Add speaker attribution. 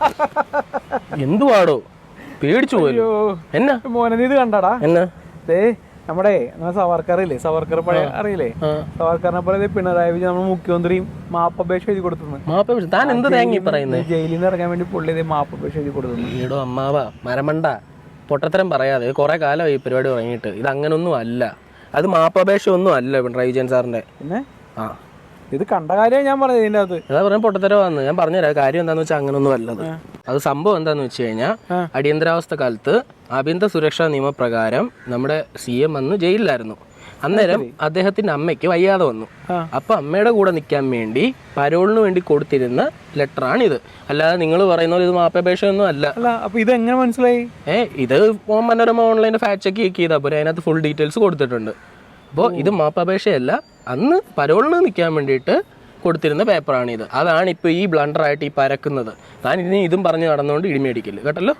Speaker 1: എന്തുവാടോ? പേടിച്ചു
Speaker 2: പോയോ
Speaker 1: എന്നാ?
Speaker 2: മോനെ ഇത് കണ്ടടാ?
Speaker 1: എന്നാ?
Speaker 2: ദേ നമ്മുടെ സവർക്കർ ഇല്ലേ സവർക്കർ പഴയ അറിയില്ലേ. സവർക്കറിനെ പോലെ പിണറായി വിജയൻ നമ്മുടെ മുഖ്യമന്ത്രിയും മാപ്പപേക്ഷ എഴുതി കൊടുത്തു.
Speaker 1: താൻ എന്ത് തേങ്ങി പറയുന്നത്
Speaker 2: ജയിലിൽ നിന്ന് ഇറങ്ങാൻ വേണ്ടി പുള്ളി മാപ്പപേക്ഷ എഴുതി കൊടുത്തു
Speaker 1: ഈടോ അമ്മാവ മരമണ്ട. പൊട്ടത്തരം പറയാതെ. കുറെ കാലമായി ഈ പരിപാടി തുടങ്ങിയിട്ട്. ഇത് അങ്ങനൊന്നും അല്ല. അത് മാപ്പപേക്ഷ ഒന്നും അല്ല പിണറായി വിജയൻ സാറിന്റെ
Speaker 2: പിന്നെ?
Speaker 1: ആ.
Speaker 2: ഇത് കണ്ട കാര്യം ഞാൻ പറഞ്ഞത് ഇതിന്റെ അത്
Speaker 1: അതാ പറഞ്ഞ പൊട്ടത്തരവാന്ന് ഞാൻ പറഞ്ഞുതരാം. കാര്യം എന്താന്ന് വെച്ചാൽ അങ്ങനൊന്നും അല്ലത്. അത് സംഭവം എന്താന്ന് വെച്ച് കഴിഞ്ഞാൽ അടിയന്തരാവസ്ഥ കാലത്ത് ആഭ്യന്തര സുരക്ഷാ നിയമപ്രകാരം നമ്മുടെ സി എം അന്ന് ജയിലിലായിരുന്നു. അന്നേരം അദ്ദേഹത്തിന്റെ അമ്മയ്ക്ക് വയ്യാതെ വന്നു. അപ്പൊ അമ്മയുടെ കൂടെ നിൽക്കാൻ വേണ്ടി പരോളിന് വേണ്ടി കൊടുത്തിരുന്ന ലെറ്ററാണ് ഇത് അല്ലാതെ നിങ്ങൾ പറയുന്ന പോലെ ഇത് മാപ്പപേക്ഷ ഒന്നും അല്ല
Speaker 2: അപ്പൊ ഇത് എങ്ങനെ മനസ്സിലായി?
Speaker 1: ഏഹ് ഇത് Manorama online fact check check ചെയ്താൽ പോരെ. അതിനകത്ത് ഫുൾ ഡീറ്റെയിൽസ് കൊടുത്തിട്ടുണ്ട്. അപ്പോൾ ഇത് മാപ്പപേക്ഷയല്ല അന്ന് പരോളിന് നിൽക്കാൻ വേണ്ടിയിട്ട് കൊടുത്തിരുന്ന പേപ്പറാണ് ഇത് അതാണ് ഇപ്പോൾ ഈ ബ്ലണ്ടറായിട്ട് ഈ പരക്കുന്നത്. താൻ ഇനി ഇതും പറഞ്ഞ് നടന്നുകൊണ്ട് ഇടിമേടിക്കില്ല കേട്ടല്ലോ?